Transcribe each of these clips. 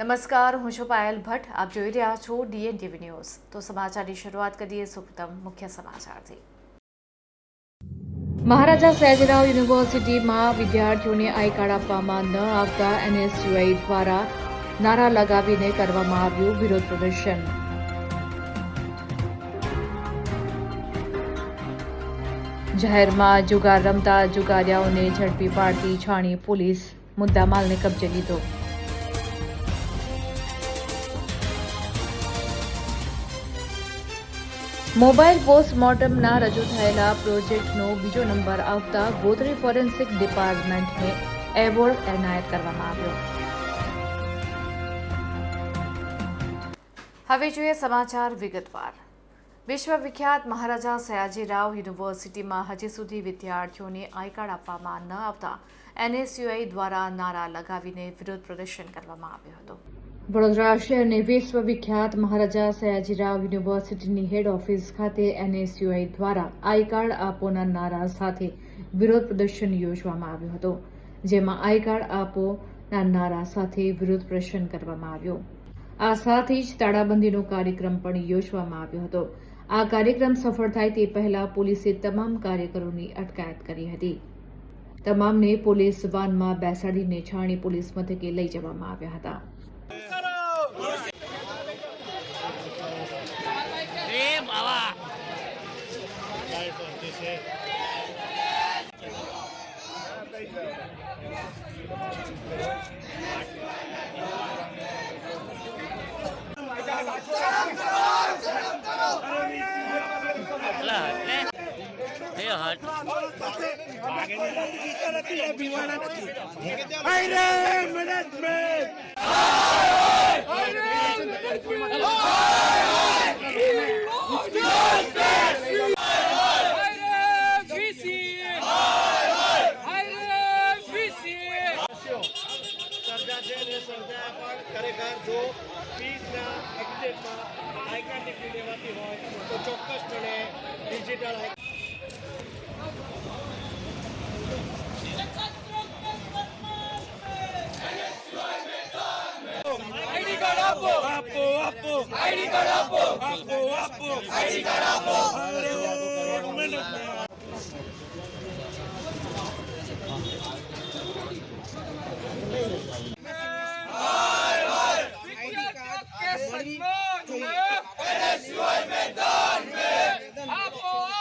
નમસ્કાર, હું છું પાયલ ભટ્ટ. આપ જોઈ રહ્યા છો ડીએન ટીવી ન્યૂઝ. તો સમાચારની શરૂઆત કરીએ સુપ્રથમ મુખ્ય સમાચારથી. મહારાજા સયાજીરાવ યુનિવર્સિટીમાં વિદ્યાર્થીઓને આઈ કાર્ડ આપવામાં ન આવતા એનએસયુઆઈ દ્વારા નારા લગાવીને કરવામાં આવ્યું વિરોધ પ્રદર્શન. જાહેરમાં જુગાર રમતા જુગારિયાઓને ઝડપી પાડતી છાણી પોલીસ મુદ્દામાલને કબજે લીધો. મોબાઈલ પોસ્ટમોર્ટમના રજૂ થયેલા પ્રોજેક્ટનો બીજો નંબર આવતા ગોત્રી ફોરેન્સિક ડિપાર્ટમેન્ટને એવોર્ડ એનાયત કરવામાં આવ્યો. હવે જોઈએ સમાચાર વિગતવાર. વિશ્વવિખ્યાત મહારાજા સયાજીરાવ યુનિવર્સિટીમાં હજી સુધી વિદ્યાર્થીઓને આઈ કાર્ડ આપવામાં ન આવતા એનએસયુઆઈ દ્વારા નારા લગાવીને વિરોધ પ્રદર્શન કરવામાં આવ્યું હતું. વડોદરા શહેરની વિશ્વવિખ્યાત મહારાજા સયાજીરાવ યુનિવર્સિટીની હેડ ઓફિસ ખાતે એનએસયુઆઈ દ્વારા આઈ કાર્ડ આપોના નારા સાથે વિરોધ પ્રદર્શન યોજવામાં આવ્યું હતું, જેમાં આઈ કાર્ડ આપોના નારા સાથે વિરોધ પ્રદર્શન કરવામાં આવ્યું. આ સાથે જ તાળાબંધીનો કાર્યક્રમ પણ યોજવામાં આવ્યો હતો. આ કાર્યક્રમ સફળ થાય તે પહેલા પોલીસે તમામ કાર્યકરોની અટકાયત કરી હતી. તમામને પોલીસ વાનમાં બેસાડીને છાણી પોલીસ મથકે લઈ જવામાં આવ્યા હતા. Vamos, ખરેખર જો ફીસના એક્ઝેટમાં આઈ કાર્ડ નીકળી લેવાતી હોય તો ચોક્કસપણે ડિજિટલ આઈ આપો આપો આઈડી કાર્ડ આપો આપો આપો આઈડી કાર્ડ આપો અરે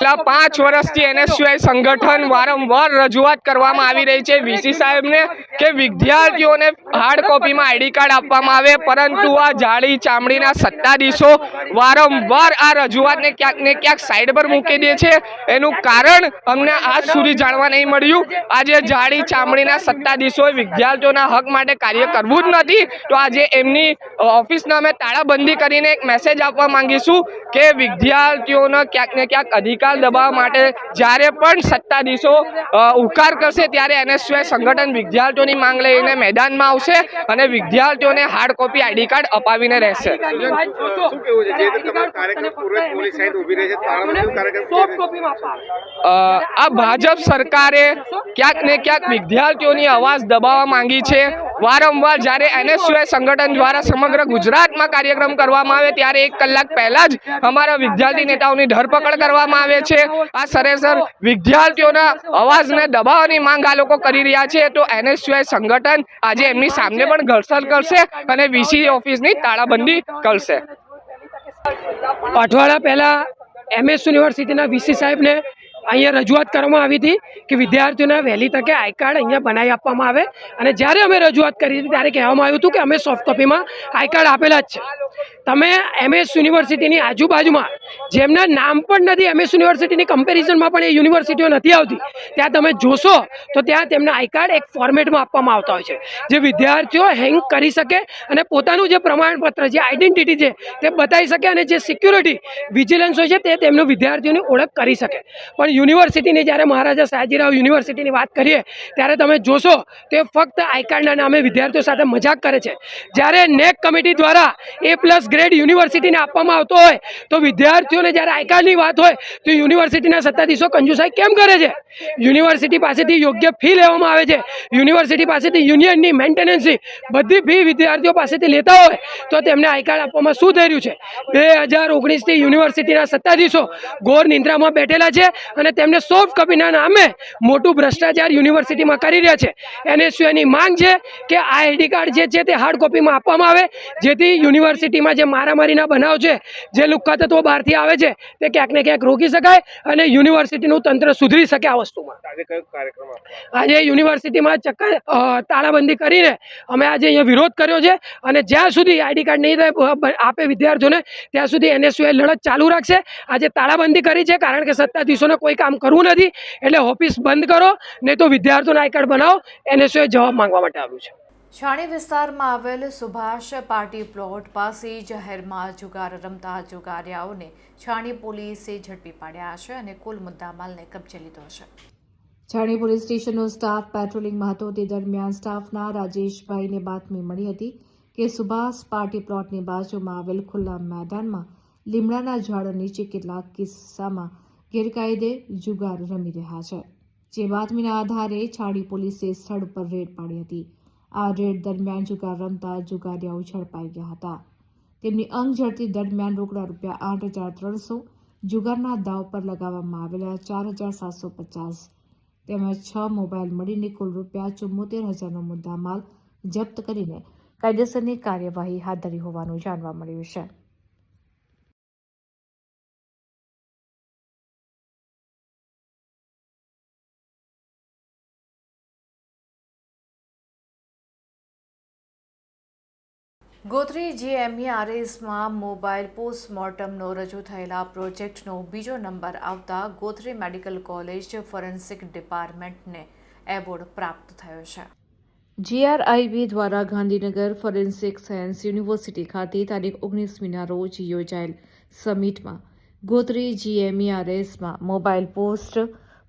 છેલ્લા પાંચ વર્ષથી એનએસયુઆઈ સંગઠન વારંવાર રજૂઆત કરવામાં આવી રહી છે. વીસી સાહેબને કે વિદ્યાર્થીઓને હાર્ડ કોપીમાં આઈડી કાર્ડ આપવામાં આવે, પરંતુ આ જાળી ચામડીના સત્તાધીશો વારંવાર આ રજૂઆતને ક્યાંક ને ક્યાંક સાઈડ પર મૂકી દે છે. એનું કારણ અમને આજ સુધી જાણવા નહીં મળ્યું. આજે જાડી ચામડીના સત્તાધીશોએ વિદ્યાર્થીઓના હક માટે કાર્ય કરવું જ નથી. તો આજે એમની ઓફિસના અમે તાળાબંધી કરીને એક મેસેજ આપવા માંગીશું કે વિદ્યાર્થીઓનો ક્યાંક ને ક્યાંક અધિકાર દબાવવા માટે જ્યારે પણ સત્તાધીશો ઉકાર કરશે ત્યારે એનએસયુઆઈ સંગઠન વિદ્યાર્થીઓની માંગ લઈને મેદાનમાં આવશે અને વિદ્યાર્થીઓને હાર્ડ કોપી આઈડી કાર્ડ અપાવીને રહેશે. આ ભાજપ સરકારે ક્યાંક ને ક્યાંક વિદ્યાર્થીઓની અવાજ દબાવવા માંગી છે. વારંવાર જ્યારે એનએસયુઆઈ સંગઠન દ્વારા સમગ્ર ગુજરાતમાં કાર્યક્રમ કરવામાં આવે ત્યારે એક કલાક પહેલા જ અમારા વિદ્યાર્થી નેતાઓની ધરપકડ કરવામાં આવે છે. આ સરેસર વિદ્યાર્થીઓના અવાજને દબાવવાની માંગ આ લોકો કરી રહ્યા છે. તો એનએસયુઆઈ સંગઠન આજે એમની સામે પણ ઘર્ષણ કરશે અને વીસી ઓફિસની તાળાબંધી કરશે. અઠવાડિયા પહેલાં એમએસ યુનિવર્સિટીના વીસી સાહેબને અહીંયા રજૂઆત કરવામાં આવી હતી કે વિદ્યાર્થીઓને વહેલી તકે આઈ કાર્ડ અહીંયા બનાવી આપવામાં આવે. અને જ્યારે અમે રજૂઆત કરી હતી ત્યારે કહેવામાં આવ્યું હતું કે અમે સોફ્ટ કોપીમાં આઈ કાર્ડ આપેલા જ છે. તમે એમએસ યુનિવર્સિટીની આજુબાજુમાં, જેમના નામ પણ નથી એમએસ યુનિવર્સિટીની કમ્પેરિઝનમાં પણ એ યુનિવર્સિટીઓ નથી આવતી, ત્યાં તમે જોશો તો ત્યાં તેમના આઈ કાર્ડ એક ફોર્મેટમાં આપવામાં આવતા હોય છે. જે વિદ્યાર્થીઓ હેંગ કરી શકે અને પોતાનું જે પ્રમાણપત્ર જે આઈડેન્ટિટી છે, તે બતાવી શકે અને જે સિક્યુરિટી વિજિલન્સ હોય છે, તે તેમનું વિદ્યાર્થીઓની ઓળખ કરી શકે. પણ યુનિવર્સિટીની જ્યારે મહારાજા સયાજીરાવ યુનિવર્સિટીની વાત કરીએ, ત્યારે તમે જોશો તે ફક્ત આઈ કાર્ડના નામે વિદ્યાર્થીઓ સાથે મજાક કરે છે. જ્યારે નેક કમિટી દ્વારા એ પ્લસ ગ્રેડ યુનિવર્સિટીને આપવામાં આવતો હોય, તો વિદ્યાર્થીઓને જ્યારે આઈકાર્ડની વાત હોય, તો યુનિવર્સિટીના સત્તાધીશો કંજુસાઈ કેમ કરે છે? યુનિવર્સિટી પાસેથી યોગ્ય ફી લેવામાં આવે છે. યુનિવર્સિટી પાસેથી યુનિયનની મેન્ટેનન્સની બધી ફી વિદ્યાર્થીઓ પાસેથી લેતા હોય, તો તેમને આઈ કાર્ડ આપવામાં શું થઈ રહ્યું છે? બે હજાર ઓગણીસથી યુનિવર્સિટીના સત્તાધીશો ઘોર નિંદ્રામાં બેઠેલા છે અને તેમને સોફ્ટ કોપીના નામે મોટું ભ્રષ્ટાચાર યુનિવર્સિટીમાં કરી રહ્યા છે. એનએસયુની માંગ છે કે આ આઈડી કાર્ડ જે છે તે હાર્ડ કોપીમાં આપવામાં આવે. જેથી યુનિવર્સિટીમાં જે મારામારીના બનાવ છે જે તત્વો બહારથી આવે છે તે ક્યાંક ને ક્યાંક રોકી શકાય અને યુનિવર્સિટીનું તંત્ર સુધરી શકે આ વસ્તુમાં. આજે યુનિવર્સિટીમાં ચક્કર તાળાબંધી કરીને અમે આજે અહીંયા વિરોધ કર્યો છે અને જ્યાં સુધી આઈડી કાર્ડ નહીં આપે વિદ્યાર્થીઓને ત્યાં સુધી એનએસયુએ લડત ચાલુ રાખશે. આજે તાળાબંધી કરી છે કારણ કે સત્તાધીશોને કોઈ કામ કરવું નથી એટલે ઓફિસ બંધ કરો નહીં તો વિદ્યાર્થીઓને આઈ કાર્ડ બનાવો એનએસઓએ જવાબ માંગવા માટે આવ્યું છે. છાણી વિસ્તારમાં આવેલ સુભાષ પાર્ટી પ્લોટ પાસે જાહેરમાં જુગાર રમતા જુગારિયાઓને છાણી પોલીસે ઝડપી પાડ્યા છે અને કુલ મુદ્દામાલને કબજે લીધો છે. છાણી પોલીસ સ્ટેશનનો સ્ટાફ પેટ્રોલિંગમાં હતો તે દરમિયાન સ્ટાફના રાજેશભાઈને બાતમી મળી હતી કે સુભાષ પાર્ટી પ્લોટની બાજુમાં આવેલ ખુલ્લા મેદાનમાં લીમડાના ઝાડ નીચે કેટલાક કિસ્સામાં ગેરકાયદે જુગાર રમી રહ્યા છે. જે બાતમીના આધારે છાડી પોલીસે સ્થળ પર રેડ પાડી હતી. આ રેડ દરમિયાન જુગાર રમતા જુગારિયાઓ ઝડપાઈ ગયા હતા. તેમની અંગ ઝડતી દરમિયાન રોકડા રૂપિયા આઠ હજાર ત્રણસો જુગારના દાવ પર લગાવવામાં આવેલા ચાર હજાર સાતસો પચાસ તેમજ છ મોબાઈલ મળીને કુલ રૂપિયા ચુમ્મોતેર હજારનો મુદ્દામાલ જપ્ત કરીને કાયદેસરની કાર્યવાહી હાથ ધરી હોવાનું જાણવા મળ્યું છે. ગોત્રી જીએમઈઆરએસમાં મોબાઈલ પોસ્ટમોર્ટમનો રજૂ થયેલા પ્રોજેક્ટનો બીજો નંબર આવતા ગોત્રી મેડિકલ કોલેજ ફોરેન્સિક ડિપાર્ટમેન્ટને એવોર્ડ પ્રાપ્ત થયો છે. જીઆરઆઈબી દ્વારા ગાંધીનગર ફોરેન્સિક સાયન્સ યુનિવર્સિટી ખાતે તારીખ ઓગણીસમીના રોજ યોજાયેલ સમિટમાં ગોત્રી જીએમઈઆરએસમાં મોબાઈલ પોસ્ટ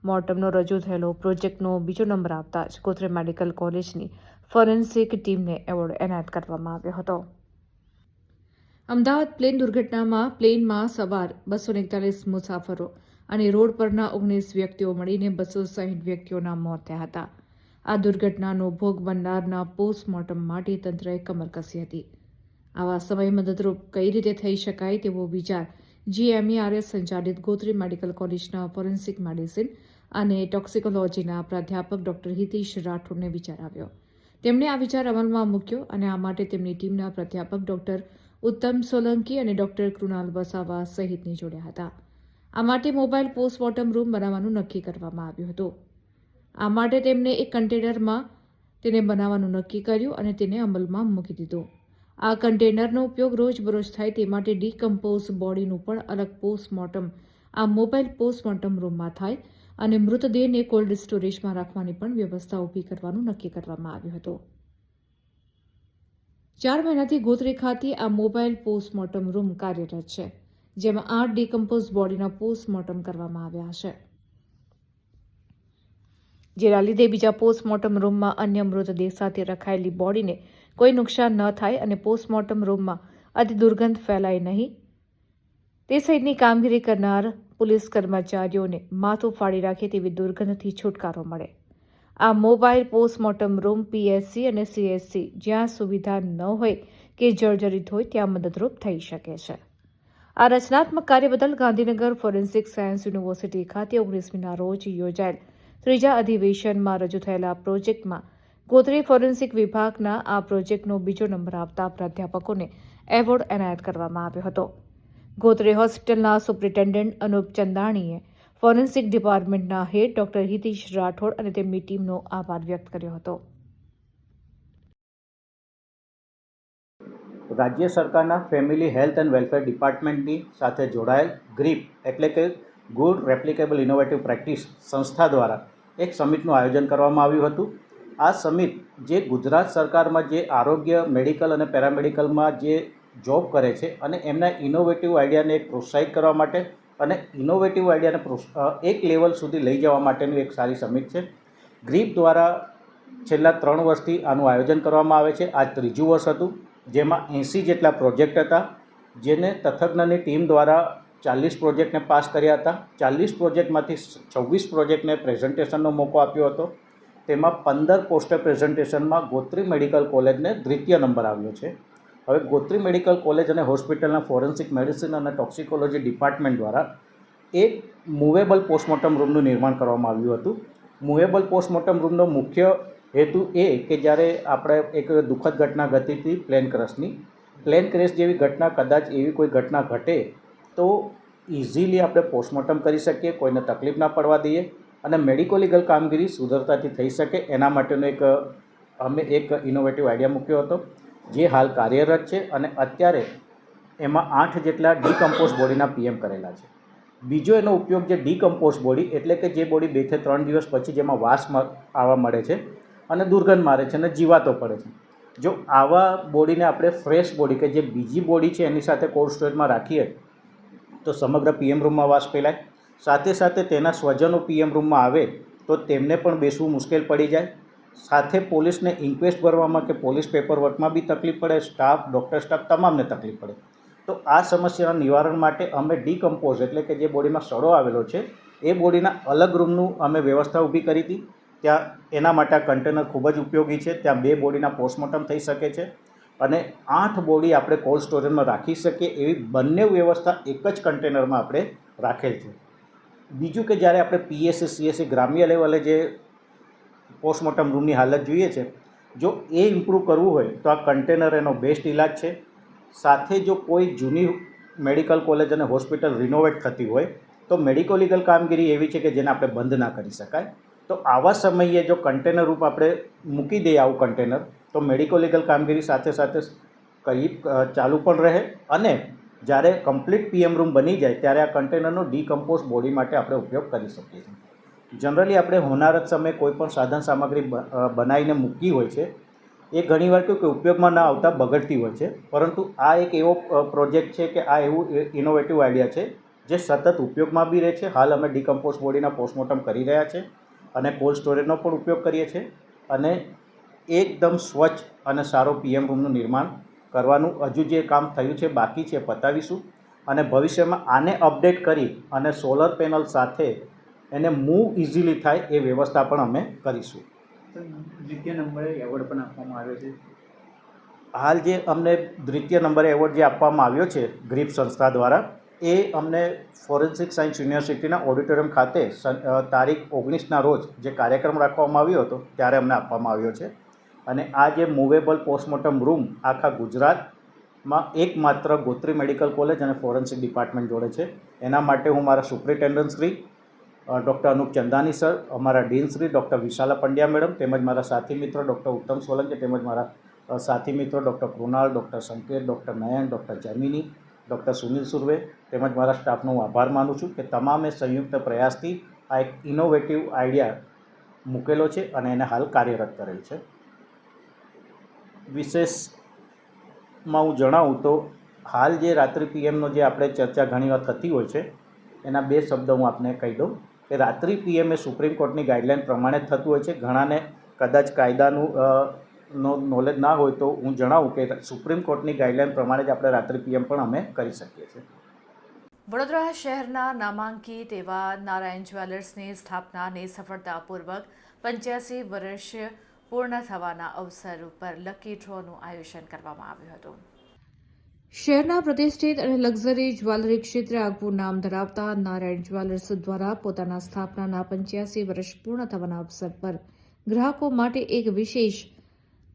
મોર્ટમનો રજૂ થયેલો પ્રોજેક્ટનો બીજો નંબર આવતા જ ગોત્રી મેડિકલ કોલેજની ફોરેન્સિક ટીમને એવોર્ડ એનાયત કરવામાં આવ્યો હતો. અમદાવાદ પ્લેન દુર્ઘટનામાં પ્લેનમાં સવાર બસો એકતાલીસ મુસાફરો અને રોડ પરના ઓગણીસ વ્યક્તિઓ મળીને બસો સાહીઠ વ્યક્તિઓના મોત થયા હતા. આ દુર્ઘટનાનો ભોગ બનનારના પોસ્ટમોર્ટમ માટે તંત્રએ કમર કસી હતી. આવા સમય મદદરૂપ કઈ રીતે થઈ શકાય તેવો વિચાર જીએમઈઆરએસ સંચાલિત ગોત્રી મેડિકલ કોલેજના ફોરેન્સિક મેડિસિન અને ટોક્સિકોલોજીના પ્રાધ્યાપક ડોક્ટર હિતેશ રાઠોડને વિચાર આવ્યો. તેમણે આ વિચાર અમલમાં મૂક્યો અને આ માટે તેમની ટીમના પ્રાધ્યાપક ડોક્ટર ઉત્તમ સોલંકી અને ડોક્ટર કૃણાલ વસાવા સહિતને જોડ્યા હતા. આ માટે મોબાઈલ પોસ્ટમોર્ટમ રૂમ બનાવવાનું નક્કી કરવામાં આવ્યું હતું. આ માટે તેમણે એક કન્ટેનરમાં તેને બનાવવાનું નક્કી કર્યું અને તેને અમલમાં મૂકી દીધું. આ કન્ટેનરનો ઉપયોગ રોજબરોજ થાય તે માટે ડીકમ્પોઝ બોડીનું પણ અલગ પોસ્ટમોર્ટમ આ મોબાઈલ પોસ્ટમોર્ટમ રૂમમાં થાય અને મૃતદેહને કોલ્ડ સ્ટોરેજમાં રાખવાની પણ વ્યવસ્થા ઊભી કરવાનું નક્કી કરવામાં આવ્યું હતું. ચાર મહિનાથી ગોત્રી ખાતે આ મોબાઈલ પોસ્ટમોર્ટમ રૂમ કાર્યરત છે, જેમાં આઠ ડિકમ્પોઝ બોડીના પોસ્ટમોર્ટમ કરવામાં આવ્યા છે. જેના લીધે બીજા પોસ્ટમોર્ટમ રૂમમાં અન્ય મૃતદેહ સાથે રખાયેલી બોડીને કોઈ નુકસાન ન થાય અને પોસ્ટમોર્ટમ રૂમમાં અતિ દુર્ગંધ ફેલાય નહીં. તે સહિતની કામગીરી કરનાર પોલીસ કર્મચારીઓને માથું ફાડી રાખે તેવી દુર્ગંધથી છુટકારો મળે. આ મોબાઈલ પોસ્ટમોર્ટમ રૂમ પીએસસી અને સીએસસી જ્યાં સુવિધા ન હોય કે જર્જરિત હોય ત્યાં મદદરૂપ થઈ શકે છે. આ રચનાત્મક કાર્ય બદલ ગાંધીનગર ફોરેન્સિક સાયન્સ યુનિવર્સિટી ખાતે ઓગણીસમીના રોજ યોજાયેલ ત્રીજા અધિવેશનમાં રજૂ થયેલા પ્રોજેક્ટમાં ગોત્રી ફોરેન્સિક વિભાગના આ પ્રોજેક્ટનો બીજો નંબર આવતા પ્રાધ્યાપકોને એવોર્ડ એનાયત કરવામાં આવ્યો હતો. ગોત્રી હોસ્પિટલના સુપ્રિન્ટેન્ડન્ટ અનુપ ચંદાણીએ ફોરેન્સિક ડિપાર્ટમેન્ટના હેડ ડોક્ટર હિતેશ રાઠોડ અને તેમની ટીમનો આભાર વ્યક્ત કર્યો હતો. રાજ્ય સરકારના ફેમિલી હેલ્થ એન્ડ વેલફેર ડિપાર્ટમેન્ટની સાથે જોડાયેલ ગ્રીપ એટલે કે ગુડ રેપ્લિકેબલ ઇનોવેટિવ પ્રેક્ટિસ સંસ્થા દ્વારા એક સમિટનું આયોજન કરવામાં આવ્યું હતું. આ સમિટ જે ગુજરાત સરકારમાં જે આરોગ્ય, મેડિકલ અને પેરામેડિકલમાં જે જોબ કરે છે અને એમના ઇનોવેટિવ આઈડિયાને પ્રોત્સાહિત કરવા માટે અને ઇનોવેટિવ આઈડિયાને એક લેવલ સુધી લઈ જવા માટેનું એક સારી સમિટ છે. ગ્રીપ દ્વારા છેલ્લા ત્રણ વર્ષથી આનું આયોજન કરવામાં આવે છે. આ ત્રીજું વર્ષ હતું, જેમાં એંસી જેટલા પ્રોજેક્ટ હતા, જેને તથજ્ઞની ટીમ દ્વારા ચાલીસ પ્રોજેક્ટને પાસ કર્યા હતા. ચાલીસ પ્રોજેક્ટમાંથી છવ્વીસ પ્રોજેક્ટને પ્રેઝન્ટેશનનો મોકો આપ્યો હતો. તેમાં પંદર પોસ્ટર પ્રેઝન્ટેશનમાં ગોત્રી મેડિકલ કોલેજને દ્વિતીય નંબર આવ્યો છે. હવે ગોત્રી મેડિકલ કોલેજ અને હોસ્પિટલના ફોરેન્સિક મેડિસિન અને ટોક્સિકોલોજી ડિપાર્ટમેન્ટ દ્વારા એક મૂવેબલ પોસ્ટમોર્ટમ રૂમનું નિર્માણ કરવામાં આવ્યું હતું. મૂવેબલ પોસ્ટમોર્ટમ રૂમનો મુખ્ય હેતુ એ કે જ્યારે આપણે એક દુઃખદ ઘટના ઘટી હતી પ્લેન ક્રેશની, પ્લેન ક્રેશ જેવી ઘટના કદાચ એવી કોઈ ઘટના ઘટે તો ઇઝીલી આપણે પોસ્ટમોર્ટમ કરી શકીએ, કોઈને તકલીફ ના પડવા દઈએ અને મેડિકો લીગલ કામગીરી સુધરતાથી થઈ શકે એના માટેનો એક, અમે એક ઇનોવેટિવ આઈડિયા મૂક્યો હતો. જે હાલ કાર્યરત છે અને અત્યારે એમાં આઠ જેટલા ડીકમ્પોઝ બોડીના પીએમ કરેલા છે. બીજો એનો ઉપયોગ જે ડીકમ્પોઝ બોડી એટલે કે જે બોડી બેથી ત્રણ દિવસ પછી જેમાં વાસ આવવા મળે છે અને દુર્ગંધ મારે છે અને જીવાતો પડે છે. જો આવા બોડીને આપણે ફ્રેશ બોડી કે જે બીજી બોડી છે એની સાથે કોલ્ડ સ્ટોરેજમાં રાખીએ તો સમગ્ર પીએમ રૂમમાં વાસ ફેલાય. સાથે સાથે તેના સ્વજનો પીએમ રૂમમાં આવે તો તેમને પણ બેસવું મુશ્કેલ પડી જાય. સાથે પોલીસને ઇન્ક્વેસ્ટ ભરવામાં કે પોલીસ પેપર વર્કમાં બી તકલીફ પડે સ્ટાફ ડૉક્ટર સ્ટાફ તમામને તકલીફ પડે. તો આ સમસ્યાના નિવારણ માટે અમે ડીકમ્પોઝ એટલે કે જે બોડીમાં સડો આવેલો છે, એ બોડીના અલગ રૂમનું અમે વ્યવસ્થા ઊભી કરી હતી. ત્યાં એના માટે આ કન્ટેનર ખૂબ જ ઉપયોગી છે. ત્યાં બે બોડીના પોસ્ટમોર્ટમ થઈ શકે છે અને આઠ બોડી આપણે કોલ્ડ સ્ટોરેજમાં રાખી શકીએ એવી બંને વ્યવસ્થા એક જ કન્ટેનરમાં આપણે રાખેલ છે. બીજું કે જ્યારે આપણે પીએસસી સીએસસી ગ્રામ્ય લેવલે જે પોસ્ટમોર્ટમ રૂમની હાલત જોઈએ છે. જો એ ઇમ્પ્રૂવ કરવું હોય તો આ કન્ટેનર એનો બેસ્ટ ઇલાજ છે. સાથે જો કોઈ જૂની મેડિકલ કોલેજ અને હોસ્પિટલ રિનોવેટ થતી હોય તો મેડિકો લીગલ કામગીરી એવી છે કે જેને આપણે બંધ ના કરી શકાય. તો આવા સમયે જો કન્ટેનર રૂપ આપણે મૂકી દઈએ આવું કન્ટેનર તો મેડિકો લીગલ કામગીરી સાથે સાથે કરી ચાલુ પણ રહે અને જ્યારે કમ્પ્લીટ પીએમ રૂમ બની જાય ત્યારે આ કન્ટેનરનો ડીકમ્પોઝ બોડી માટે આપણે ઉપયોગ કરી શકીએ છીએ. જનરલી આપણે હોનારત સમયે કોઈ પણ સાધન સામગ્રી બનાવીને મૂકી હોય છે, એ ઘણીવાર કેવું કે ઉપયોગમાં ના આવતા બગડતી હોય છે. પરંતુ આ એક એવો પ્રોજેક્ટ છે કે આ એવું ઇનોવેટિવ આઈડિયા છે, જે સતત ઉપયોગમાં બી રહે છે. હાલ અમે ડીકમ્પોઝ બોડીના પોસ્ટમોર્ટમ કરી રહ્યા છે અને કોલ્ડ સ્ટોરેજનો પણ ઉપયોગ કરીએ છીએ અને એકદમ સ્વચ્છ અને સારો પીએમ રૂમનું નિર્માણ કરવાનું હજુ જે કામ થયું છે, બાકી છે, પતાવીશું. અને ભવિષ્યમાં આને અપડેટ કરી અને સોલર પેનલ સાથે એને મૂવ ઇઝીલી થાય એ વ્યવસ્થા પણ અમે કરીશું. દ્વિતીય નંબરે એવોર્ડ પણ આપવામાં આવ્યો છે. હાલ જે અમને દ્વિતીય નંબરે એવોર્ડ જે આપવામાં આવ્યો છે ગ્રીપ સંસ્થા દ્વારા એ અમને ફોરેન્સિક સાયન્સ યુનિવર્સિટીના ઓડિટોરિયમ ખાતે તારીખ ઓગણીસના રોજ જે કાર્યક્રમ રાખવામાં આવ્યો હતો ત્યારે અમને આપવામાં આવ્યો છે. અને આ જે મૂવેબલ પોસ્ટમોર્ટમ રૂમ આખા ગુજરાતમાં એકમાત્ર ગોત્રી મેડિકલ કોલેજ અને ફોરેન્સિક ડિપાર્ટમેન્ટ જોડે છે. એના માટે હું મારા superintendent Shri doctor Anup Chandani sir, અમારા dean Shri doctor Vishala Pandya madam, તેમજ મારા સાથી મિત્ર ડૉક્ટર ઉત્તમ સોલંકી, તેમજ મારા સાથી મિત્રો doctor Krunal, doctor Sanket, doctor Nayan doctor Jamini, doctor Sunil Surve, તેમજ મારા સ્ટાફનો હું આભાર માનું છું કે તમામે સંયુક્ત પ્રયાસથી આ એક ઇનોવેટિવ આઈડિયા મૂકેલો છે અને એને હાલ કાર્યરત કરેલ છે. વિશેષમાં હું જણાવું તો, હાલ જે રાત્રિ પીએમનો જે આપણે ચર્ચા ઘણીવાર થતી હોય છે, એના બે શબ્દ હું આપને કહી દઉં. કે રાત્રિ પીએમ સુપ્રીમ કોર્ટની ગાઈડલાઇન પ્રમાણે થતું હોય છે. ઘણાને કદાચ કાયદાનું નો નોલેજ ના હોય તો હું જણાવું કે સુપ્રીમ કોર્ટની ગાઈડલાઇન પ્રમાણે જ આપણે રાત્રિ પીએમ પણ અમે કરી શકીએ છીએ. વડોદરા શહેરના નામાંકિત એવા નારાયણ જ્વેલર્સની સ્થાપનાને સફળતાપૂર્વક પંચ્યાસી વર્ષ પૂર્ણ થવાના અવસર ઉપર લકી ડ્રોનું આયોજન કરવામાં આવ્યું હતું. શહેરના પ્રતિષ્ઠિત અને લક્ઝરી જ્વેલરી ક્ષેત્રે આગવું નામ ધરાવતા નારાયણ જ્વેલર્સ દ્વારા પોતાના સ્થાપનાના પંચ્યાસી વર્ષ પૂર્ણ થવાના અવસર પર ગ્રાહકો માટે એક વિશેષ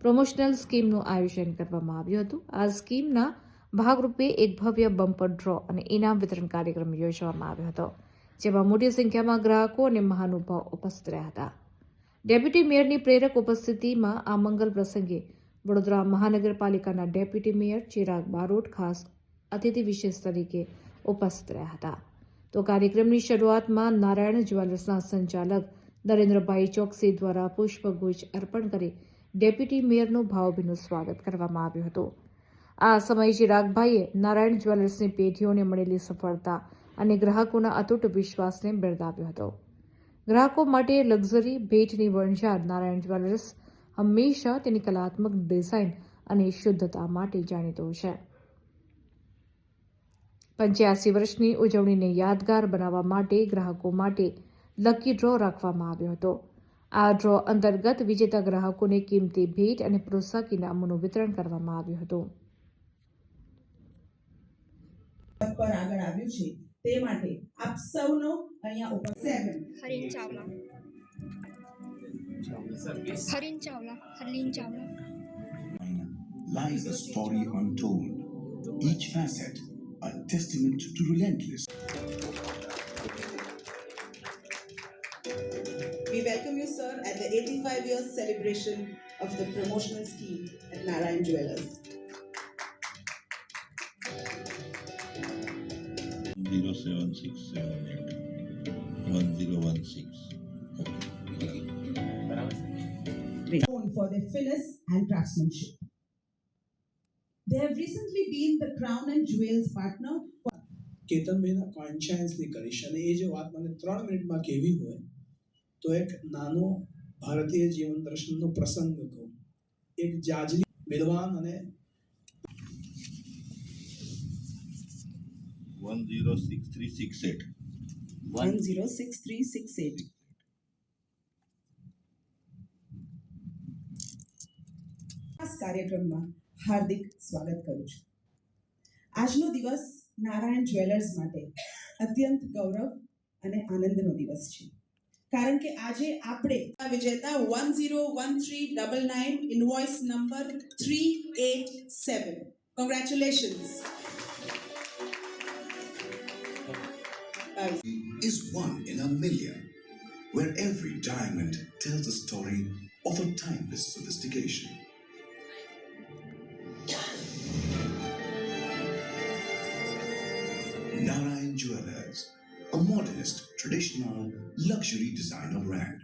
પ્રમોશનલ સ્કીમનું આયોજન કરવામાં આવ્યું હતું. આ સ્કીમના ભાગરૂપે એક ભવ્ય બમ્પર ડ્રો અને ઇનામ વિતરણ કાર્યક્રમ યોજવામાં આવ્યો હતો, જેમાં મોટી સંખ્યામાં ગ્રાહકો અને મહાનુભાવ ઉપસ્થિત રહ્યા હતા. ડેપ્યુટી મેયરની પ્રેરક ઉપસ્થિતિમાં આ મંગલ પ્રસંગે વડોદરા મહાનગરપાલિકાના ડેપ્યુટી મેયર ચિરાગ બારોટ ખાસ અતિથિ વિશેષ તરીકે ઉપસ્થિત રહ્યા હતા. તો કાર્યક્રમની શરૂઆતમાં નારાયણ જ્વેલર્સના સંચાલક નરેન્દ્રભાઈ ચોકસી દ્વારા પુષ્પગુચ્છ અર્પણ કરી ડેપ્યુટી મેયરનું ભાવભીનું સ્વાગત કરવામાં આવ્યું હતું. આ સમયે ચિરાગભાઈએ નારાયણ જ્વેલર્સની પેઢીઓને મળેલી સફળતા અને ગ્રાહકોના અતૂટ વિશ્વાસને બિરદાવ્યો હતો. ગ્રાહકો માટે લક્ઝરી ભેટની વણઝાર નારાયણ જ્વેલર્સ હંમેશા તેની કલાત્મક ડિઝાઇન અને શુદ્ધતા માટે જાણીતો છે. પંચ્યાસી વર્ષની ઉજવણીને યાદગાર બનાવવા માટે ગ્રાહકો માટે લકી ડ્રો રાખવામાં આવ્યો હતો. આ ડ્રો અંતર્ગત વિજેતા ગ્રાહકોને કિંમતી ભેટ અને પ્રોત્સાહક ઇનામોનું વિતરણ કરવામાં આવ્યું હતું. પર આગળ આવ્યું છે. તે માટે આપ સૌનો અહીંયા ઉપસ્થિત. સેવન Harin Chawla. Harin Chawla. Harleen Chawla. Lies a story untold, each facet a testament to relentless. We welcome you, sir, at the 85 years celebration of the promotional scheme at Narayan Jewelers. Zero seven six seven eight one zero one six. For their finesse and craftsmanship. They have recently been the crown and jewels partner કેતનભાઈના કોન્શિયન્સની કરીશ અને એ જે વાત મને ત્રણ મિનિટમાં કહેવી હોય તો એક નાનો ભારતીય જીવન દર્શનનો પ્રસંગ કહું એક જાજની વિદ્વાન અને One zero six three six eight. 106368. આ કાર્યક્રમમાં હાર્દિક સ્વાગત કરું છું. આજનો દિવસ નારાયણ જ્વેલર્સ માટે અત્યંત ગૌરવ અને આનંદનો દિવસ છે. કારણ કે આજે આપણે વિજેતા one zero one three double nine invoice number three eight seven. Congratulations Is one in a million, where every diamond tells a story of a timeless sophistication. Narayan Jewelers, a modernist, traditional, luxury designer brand.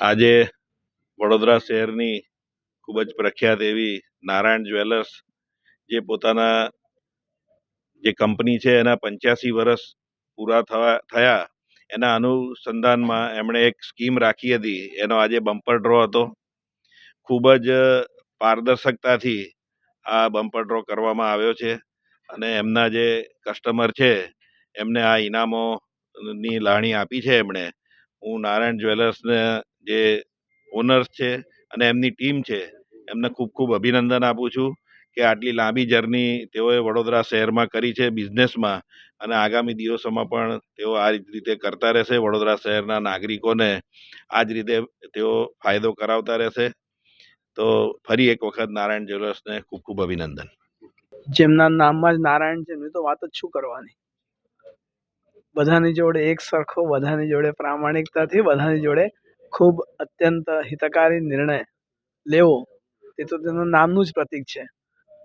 આજે વડોદરા શહેરની ખૂબ જ પ્રખ્યાત એવી Narayan jewellers જે પોતાના જે company છે, એના પંચ્યાસી વર્ષ પૂરા થવા, થયા, એના અનુસંધાનમાં એમણે એક સ્કીમ રાખી હતી. એનો આજે બમ્પર ડ્રો હતો. ખૂબ જ પારદર્શકતાથી આ બમ્પર ડ્રો કરવામાં આવ્યો છે અને એમના જે કસ્ટમર છે, એમને આ ઇનામોની લાણી આપી છે એમણે. હું નારાયણ જ્વેલર્સને જે ઓનર્સ છે અને એમની ટીમ છે, એમને ખૂબ ખૂબ અભિનંદન આપું છું. કે આટલી લાંબી જર્ની તેઓએ વડોદરા શહેરમાં કરી છે બિઝનેસમાં અને આગામી દિવસોમાં પણ તેઓ આ રીતે કરતા રહેશે વડોદરા શહેરના નાગરિકોને આ જ રીતે તેઓ ફાયદો કરાવતા રહેશે. તો ફરી એક વખત નારાયણ જ્વેલર્સને ખૂબ ખૂબ અભિનંદન. જેમના નામમાં જ નારાયણ છે, એમની તો વાત જ શું કરવાની? બધાની જોડે એક સરખો, બધાની જોડે પ્રામાણિકતાથી, બધાની જોડે ખૂબ અત્યંત હિતકારી નિર્ણય લેવો એ તો તેનું નામનું જ પ્રતીક છે.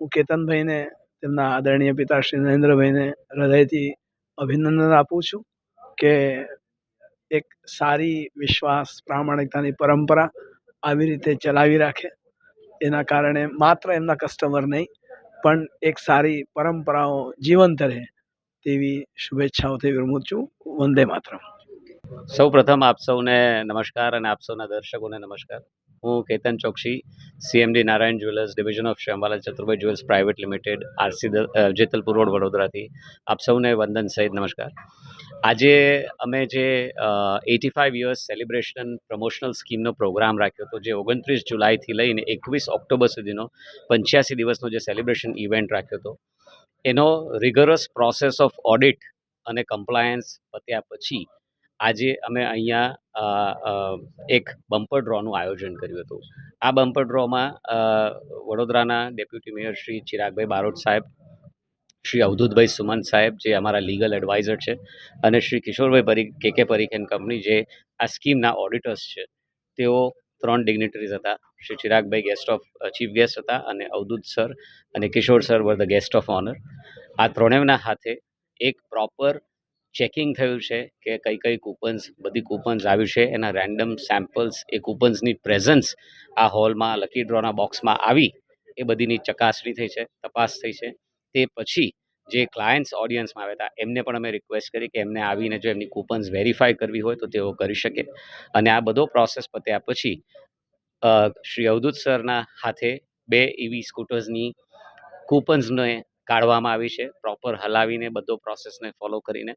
હું કેતનભાઈને, તેમના આદરણીય પિતા શ્રી નરેન્દ્રભાઈને હૃદયથી અભિનંદન આપું છું કે એક સારી વિશ્વાસ, પ્રામાણિકતાની પરંપરા આવી રીતે ચલાવી રાખે. એના કારણે માત્ર એમના કસ્ટમર નહીં, પણ એક સારી પરંપરાઓ જીવંત રહે તેવી શુભેચ્છાઓથી વિરમું છું. વંદે માતરમ. સૌ પ્રથમ આપ સૌને નમસ્કાર અને આપ સૌના દર્શકોને નમસ્કાર. હું Ketan Choksi CMD Narayan jewellers division of Shyamwala Chaturbhai jewels private limited RC Jetalpur road વડોદરાથી. આપ સૌને વંદન સહિત નમસ્કાર. આજે અમે જે eighty five years celebration promotional સ્કીમનો programme રાખ્યો હતો, જે ઓગણત્રીસ જુલાઈથી લઈને એકવીસ ઓક્ટોબર સુધીનો પંચ્યાસી દિવસનો જે સેલિબ્રેશન ઇવેન્ટ રાખ્યો હતો. એનો રિગરસ પ્રોસેસ ઓફ ઓડિટ અને કમ્પ્લાયન્સ પત્યા પછી આજે અમે અહીંયા એક બમ્પર ડ્રોનું આયોજન કર્યું હતું. આ બમ્પર ડ્રોમાં વડોદરાના ડેપ્યુટી મેયર શ્રી ચિરાગભાઈ બારોટ સાહેબ, શ્રી અવધૂતભાઈ સુમંત સાહેબ, જે અમારા લીગલ એડવાઇઝર છે, અને શ્રી કિશોરભાઈ પરીખ કે કે પરીખ એન્ડ કંપની જે આ સ્કીમના ઓડિટર્સ છે, તેઓ ત્રણ ડિગ્નિટરીઝ હતા. Shri Chiragbhai guest of chief guest હતા અને અવધૂત સર અને Kishore sir were the guest of honour આ ત્રણેયના હાથે એક પ્રોપર ચેકિંગ થયું છે કે કઈ કઈ કૂપન્સ બધી કૂપન્સ આવ્યું છે. એના રેન્ડમ સેમ્પલ્સ એ કૂપન્સની પ્રેઝન્સ આ હોલમાં લકી ડ્રોના બોક્સમાં આવી. એ બધીની ચકાસણી થઈ છે, તપાસ થઈ છે. તે પછી જે ક્લાયન્ટ્સ ઓડિયન્સમાં આવ્યા હતા, એમને પણ અમે રિક્વેસ્ટ કરી કે એમને આવીને જો એમની કૂપન્સ વેરીફાઈ કરવી હોય તો તેઓ કરી શકે. અને આ બધો પ્રોસેસ પત્યા પછી શ્રી અવધૂત સરના હાથે બે ઈવી સ્કૂટર્સની કૂપન્સને કાઢવામાં આવી છે પ્રોપર હલાવીને બધો પ્રોસેસને ફોલો કરીને.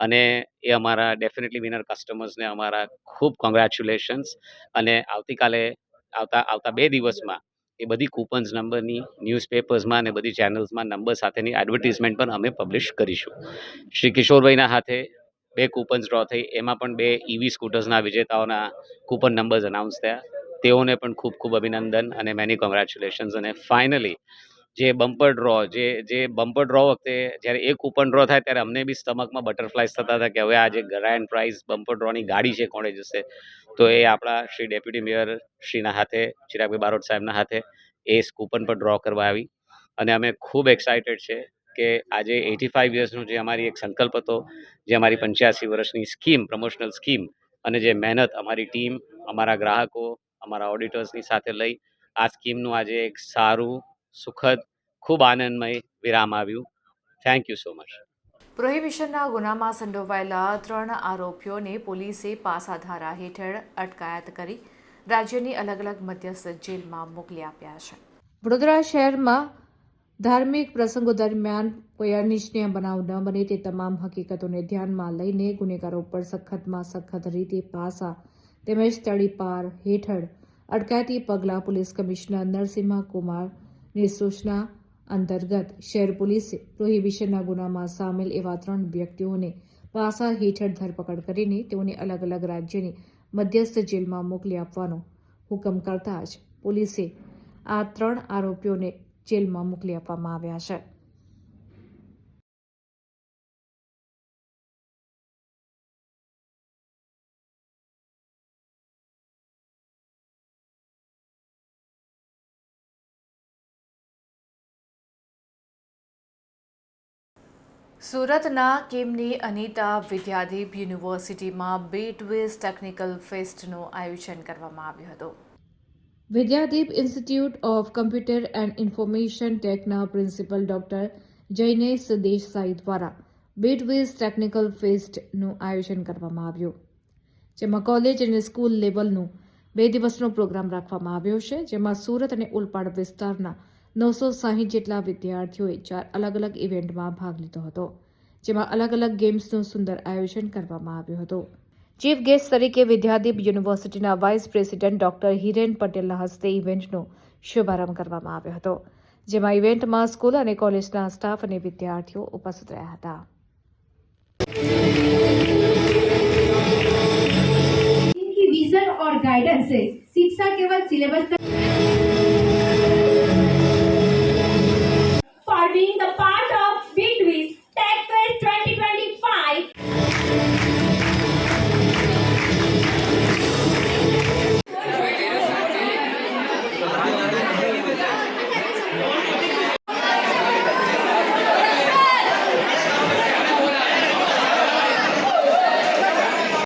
અને એ અમારા ડેફિનેટલી વિનર કસ્ટમર્સને અમારા ખૂબ કોંગ્રેચ્યુલેશન્સ અને આવતીકાલે, આવતા આવતા બે દિવસમાં એ બધી કૂપન્સ નંબરની ન્યૂઝપેપર્સમાં અને બધી ચેનલ્સમાં નંબર સાથેની એડવર્ટિઝમેન્ટ પણ અમે પબ્લિશ કરીશું. શ્રી કિશોરભાઈના હાથે બે કૂપન્સ ડ્રો થઈ, એમાં પણ બે ઇવી સ્કૂટર્સના વિજેતાઓના કૂપન નંબર્સ અનાઉન્સ થયા. તેઓને પણ ખૂબ ખૂબ અભિનંદન અને મેની કોંગ્રેચ્યુલેશન્સ અને ફાઇનલી જે બમ્પર ડ્રો જે જે બમ્પર ડ્રો વખતે જ્યારે એ કૂપન ડ્રો થાય ત્યારે અમને બી સ્ટમકમાં બટરફ્લાયસ થતા હતા કે હવે આ જે ગ્રાન્ડ પ્રાઇઝ બમ્પર ડ્રોની ગાડી છે, કોણે જશે? તો એ આપણા શ્રી ડેપ્યુટી મેયર શ્રીના હાથે, ચિરાગભાઈ બારોટ સાહેબના હાથે એ કૂપન પર ડ્રો કરવા આવી. અને અમે ખૂબ એક્સાઇટેડ છે કે આજે એટી ફાઇવ યર્સનો જે અમારી એક સંકલ્પ હતો, જે અમારી પંચ્યાસી વર્ષની સ્કીમ પ્રમોશનલ સ્કીમ અને જે મહેનત અમારી ટીમ અમારા ગ્રાહકો, અમારા ઓડિટર્સની સાથે લઈ, આ સ્કીમનું આજે એક સારું સુખદ, ખૂબ આનંદમય વિરામ આવ્યું. થેન્ક યુ સો મચ પ્રોહિબિશનના ગુનામાં સંડોવાયેલા ત્રણ આરોપીઓને પોલીસે પાસાધારા હેઠળ અટકાયત કરી રાજ્યની અલગ અલગ મધ્યસ્થ જેલમાં મોકલી આપ્યા છે. વડોદરા શહેરમાં ધાર્મિક પ્રસંગો દરમિયાન કોઈ અનિચ્છનીય બનાવ ન બને તે તમામ હકીકતોને ધ્યાનમાં લઈને ગુનેગારો પર સખતમાં સખત રીતે પાસા તેમજ તડીપાર હેઠળ અટકાયતી પગલાં પોલીસ કમિશનર નરસિંહ કુમારની સૂચના અંતર્ગત શહેર પોલીસે પ્રોહિબિશનના ગુનામાં સામેલ એવા ત્રણ વ્યક્તિઓને પાસા હેઠળ ધરપકડ કરીને તેઓને અલગ અલગ રાજ્યની મધ્યસ્થ જેલમાં મોકલી આપવાનો હુકમ કરતા જ પોલીસે આ ત્રણ આરોપીઓને જેલમાં મોકલી આપવામાં આવ્યા છે. સુરતના કેમની અનિતા વિદ્યાદીપ યુનિવર્સિટીમાં બેટવેઝ ટેકનિકલ ફેસ્ટનું આયોજન કરવામાં આવ્યું હતું. Vidyadeep institute of computer and information ટેકના principal doctor Jainesh Desai દ્વારા બેટવેઝ ટેકનિકલ ફેસ્ટનું આયોજન કરવામાં આવ્યું. જેમાં કોલેજ અને સ્કૂલ લેવલનું બે દિવસનો પ્રોગ્રામ રાખવામાં આવ્યો છે, જેમાં સુરત અને ઉલપાડ વિસ્તારના નવસો સાહીઠ જેટલા વિદ્યાર્થીઓએ ચાર અલગ અલગ ઇવેન્ટમાં ભાગ લીધો હતો, જેમાં અલગ અલગ ગેમ્સનું સુંદર આયોજન કરવામાં આવ્યું હતું. ચીફ ગેસ્ટ તરીકે વિદ્યાદીપ યુનિવર્સિટીના વાઇસ પ્રેસિડેન્ટ ડોક્ટર હિરેન પટેલના હસ્તે ઇવેન્ટનો શુભારંભ કરવામાં આવ્યો હતો, જેમાં ઇવેન્ટમાં સ્કૂલ અને કોલેજના સ્ટાફ અને વિદ્યાર્થીઓ ઉપસ્થિત રહ્યા હતા. ઓર ગાઈડન્સ શિક્ષા કેવલ syllabus being the part of Bitwiz Tech Fest 2025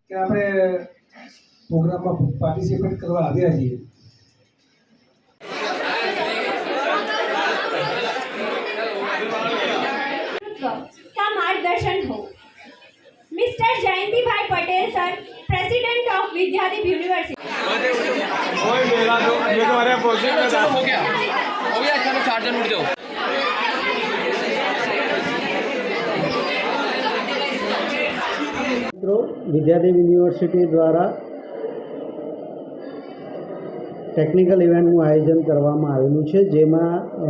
કે આપણે પ્રોગ્રામમાં પાર્ટિસિપેટ કરવા આવ્યા છીએ mister Jayanti bhai Patel sir president of Vidyadeep university મિત્રો વિદ્યાદેવ યુનિવર્સિટી દ્વારા ટેકનિકલ ઇવેન્ટનું આયોજન કરવામાં આવેલું છે જેમાં અ,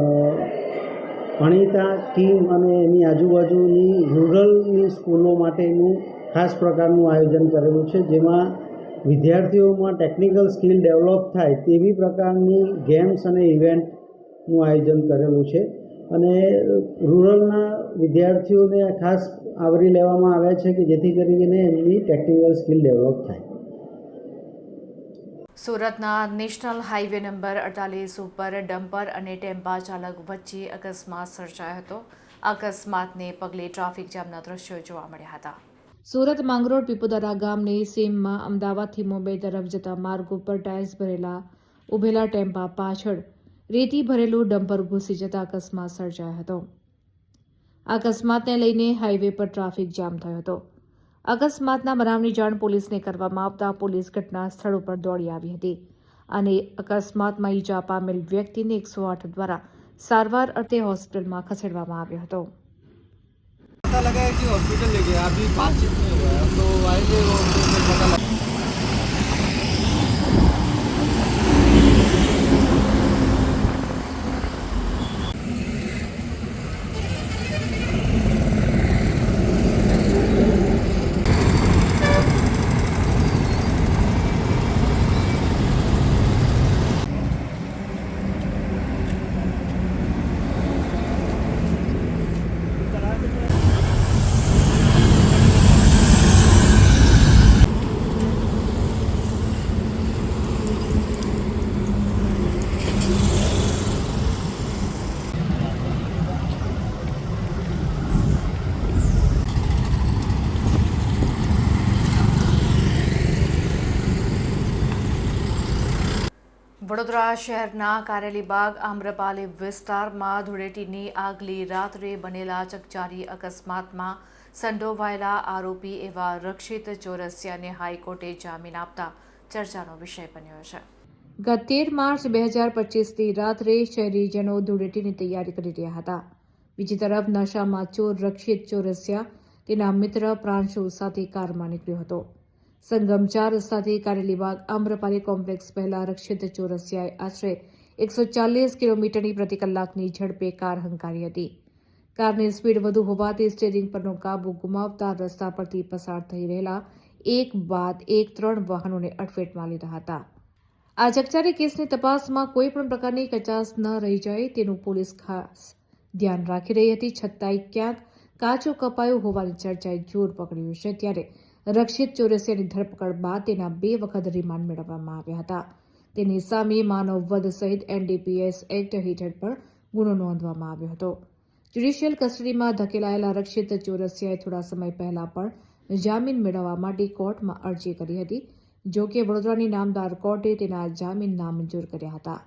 અણીતા કીમ અને એની આજુબાજુની રૂરલની સ્કૂલો માટેનું ખાસ પ્રકારનું આયોજન કરેલું છે, જેમાં વિદ્યાર્થીઓમાં ટેકનિકલ સ્કિલ ડેવલપ થાય તેવી પ્રકારની ગેમ્સ અને ઇવેન્ટનું આયોજન કરેલું છે. અને રૂરલના વિદ્યાર્થીઓને ખાસ આવરી લેવામાં આવ્યા છે કે જેથી કરીને એમની ટેકનિકલ સ્કિલ ડેવલપ થાય. સુરતના નેશનલ હાઈવે નંબર અડતાલીસ ઉપર ડમ્પર અને ટેમ્પા ચાલક વચ્ચે અકસ્માત સર્જાયો હતો. અકસ્માતને પગલે ટ્રાફિક જામના દ્રશ્યો જોવા મળ્યા હતા. સુરત માંગરોળ પીપોદરા ગામની સીમમાં અમદાવાદથી મુંબઈ તરફ જતા માર્ગ ઉપર ટાયર્સ ભરેલા ઉભેલા ટેમ્પા પાછળ રેતી ભરેલું ડમ્પર ઘૂસી જતા અકસ્માત સર્જાયો હતો. અકસ્માતને લઈને હાઈવે પર ટ્રાફિક જામ થયો હતો. અકસ્માતના બનાવની જાણ પોલીસને કરવામાં આવતા પોલીસ ઘટના સ્થળ ઉપર દોડી આવી હતી અને અકસ્માતમાં ઈજા પામેલ વ્યક્તિને એકસો આઠ દ્વારા સારવાર અર્થે હોસ્પિટલમાં ખસેડવામાં આવ્યો હતો. पता लगा है कि हॉस्पिटल ले गया अभी बातचीत नहीं हुआ है तो आएंगे वो फिर पता लगा વડોદરા શહેરના કારેલીબાગ આમ્રપાલી વિસ્તારમાં ધૂળેટીની આગલી રાત્રે બનેલા ચકચારી અકસ્માતમાં સંડોવાયેલા આરોપી એવા રક્ષિત ચોરસિયાને હાઈકોર્ટે જામીન આપતા ચર્ચાનો વિષય બન્યો છે. ગત તેર માર્ચ બે હજાર પચીસની રાત્રે શહેરીજનો ધૂળેટીની તૈયારી કરી રહ્યા હતા. બીજી તરફ નશામાં ચોર રક્ષિત ચોરસિયા તેના મિત્ર પ્રાંશુ સાથે કારમાં નીકળ્યો હતો. સંગમ ચાર રસ્તાથી કારેલીબાગ આમ્રપાલી કોમ્પ્લેક્સ પહેલા રક્ષિત ચોરસિયાએ આશરે એકસો ચાલીસ કિલોમીટરની પ્રતિ કલાકની ઝડપે કાર હંકારી હતી. કારની સ્પીડ વધુ હોવાથી સ્ટેરિંગ પરનો કાબુ ગુમાવતા રસ્તા પરથી પસાર થઈ રહેલા એક બાદ એક ત્રણ વાહનોને અડફેટમાં લીધા હતા. આ ચકચારી કેસની તપાસમાં કોઈ પણ પ્રકારની કચાસ ન રહી જાય તેનું પોલીસ ખાસ ધ્યાન રાખી રહી હતી, છતાંય ક્યાંક કાચો કપાયો હોવાની ચર્ચાએ જોર પકડ્યું છે. ત્યારે રક્ષિત ચોરસિયાની ધરપકડ બાદ તેના બે વખત રિમાન્ડ મેળવવામાં આવ્યા હતા. તેની સામે માનવ વધ સહિત એનડીપીએસ એક્ટ હેઠળ પણ ગુનો નોંધવામાં આવ્યો હતો. જ્યુડિશિયલ કસ્ટડીમાં ધકેલાયેલા રક્ષિત ચોરસિયાએ થોડા સમય પહેલા પણ જામીન મેળવવા માટે કોર્ટમાં અરજી કરી હતી, જો કે વડોદરાની નામદાર કોર્ટે તેના જામીન નામંજૂર કર્યા હતા.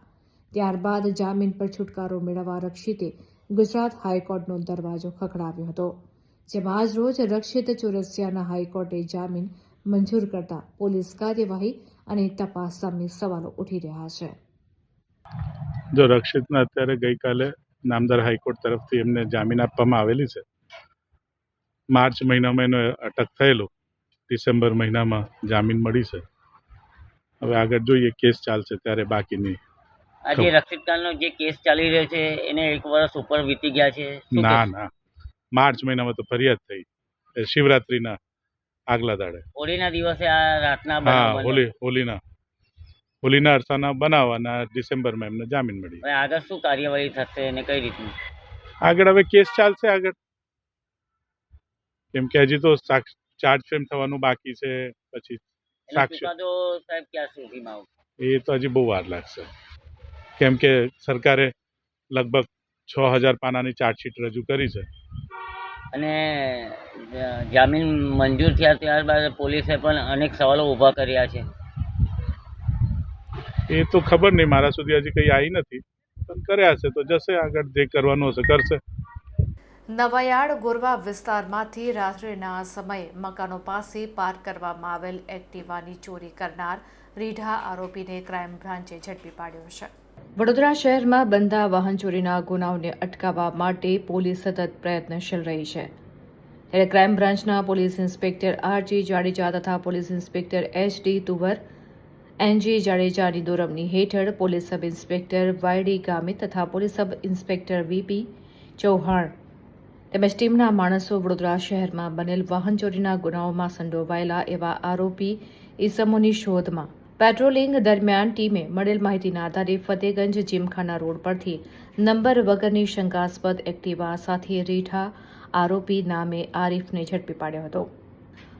ત્યારબાદ જામીન પર છુટકારો મેળવવા રક્ષિતે ગુજરાત હાઈકોર્ટનો દરવાજો ખખડાવ્યો હતો. જેમાં આજ રોજ રક્ષિત ચોરસિયાના હાઈકોર્ટે જામીન મંજૂર કરતા પોલીસ કાર્યવાહી અને તપાસ સામે સવાલો ઉઠી રહ્યા છે. જો રક્ષિતને અત્યારે ગઈકાલે નામદાર હાઈકોર્ટ તરફથી એમને જામીન આપવામાં આવેલી છે માર્ચ મહિનામાં એનો અટક થયેલો ડિસેમ્બર મહિનામાં જામીન મળી છે. હવે આગળ જોઈએ કેસ ચાલશે ત્યારે બાકીની આજે રક્ષિતકાલનો જે કેસ ચાલી રહ્યો છે એને એક વર્ષ ઉપર વીતી ગયા છે. ના ના. માર્ચ મહિનામાં તો ફરિયાદ થઈ. શિવરાત્રીના આગલા દાડે. હોળીના દિવસે આ રાતના હા હોલી હોલીના હોલીના અરસાના બનાવવાના ડિસેમ્બરમાં એમને જામીન મળી. આગળ શું કાર્યવાહી થશે અને કઈ રીતની? આગળ હવે કેસ ચાલશે આગળ. કેમ કે હજી તો ચાર્જ ફ્રેમ થવાનું બાકી છે પછી સાક્ષી સાહેબ ક્યાં સુધીમાં એ તો હજી બહુ વાર લાગશે. કેમ કે સરકારે લગભગ છ હજાર પાનાની ચાર્જશીટ રજૂ કરી છે. અને જામીન મંજૂર થયા ત્યારબાદ પોલીસે પણ અનેક સવાલો ઊભા કર્યા છે. એ તો ખબર નહીં મારા સુધી હજી કંઈ આવી નથી. પણ કર્યા છે તો જશે આગળ જે કરવાનું હશે કરશે. નવાયાડ ગોરવા વિસ્તારમાંથી રાત્રિના સમયે મકાનો પાસે પાર્ક કરવામાં આવેલ એક્ટિવાની ચોરી કરનાર રીઢા આરોપીને ક્રાઇમ બ્રાન્ચે ઝડપી પાડ્યો છે. વડોદરા શહેરમાં બંધા વાહન ચોરીના ગુનાઓને અટકાવવા માટે પોલીસ સતત પ્રયત્નશીલ રહી છે. ત્યારે ક્રાઇમ બ્રાન્ચના પોલીસ ઇન્સ્પેક્ટર આરજી જાડેજા તથા police inspector H D Tuvar NG જાડેજાની દોરમની હેઠળ પોલીસ સબ ઇન્સ્પેક્ટર વાયડી ગામે તથા police sub inspector VP Chauhan તેમજ ટીમના માણસો વડોદરા શહેરમાં બનેલ વાહન ચોરીના ગુનાઓમાં સંડોવાયેલા એવા આરોપી ઇસમોની શોધમાં પેટ્રોલિંગ દરમિયાન ટીમે મળેલ માહિતીના આધારે ફતેગંજ જીમખાના રોડ પરથી નંબર વગરની શંકાસ્પદ એક્ટિવા સાથે રીઠા આરોપી નામે આરીફને ઝડપી પાડ્યો હતો.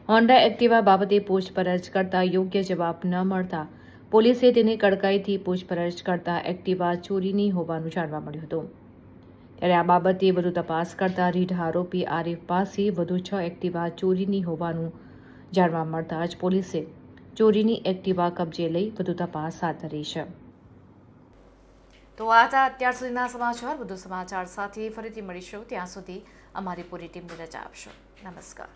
હોન્ડા એક્ટિવા બાબતે પૂછપરછ કરતા યોગ્ય જવાબ ન મળતા પોલીસે તેને કડકાઈથી પૂછપરછ કરતા એક્ટિવા ચોરીની હોવાનું જાણવા મળ્યું હતું. ત્યારે આ બાબતે વધુ તપાસ કરતા રીઢ આરોપી આરીફ પાસે વધુ છ એક્ટિવા ચોરીની હોવાનું જાણવા મળતા જ પોલીસે ચોરીની એક્ટિવા કબજે લઈ વધુ તપાસ હાથ ધરી છે. તો આ હતા અત્યાર સુધીના સમાચાર, વધુ સમાચાર સાથે ફરીથી મળીશું. ત્યાં સુધી અમારી પૂરી ટીમને રજા આપશો. નમસ્કાર.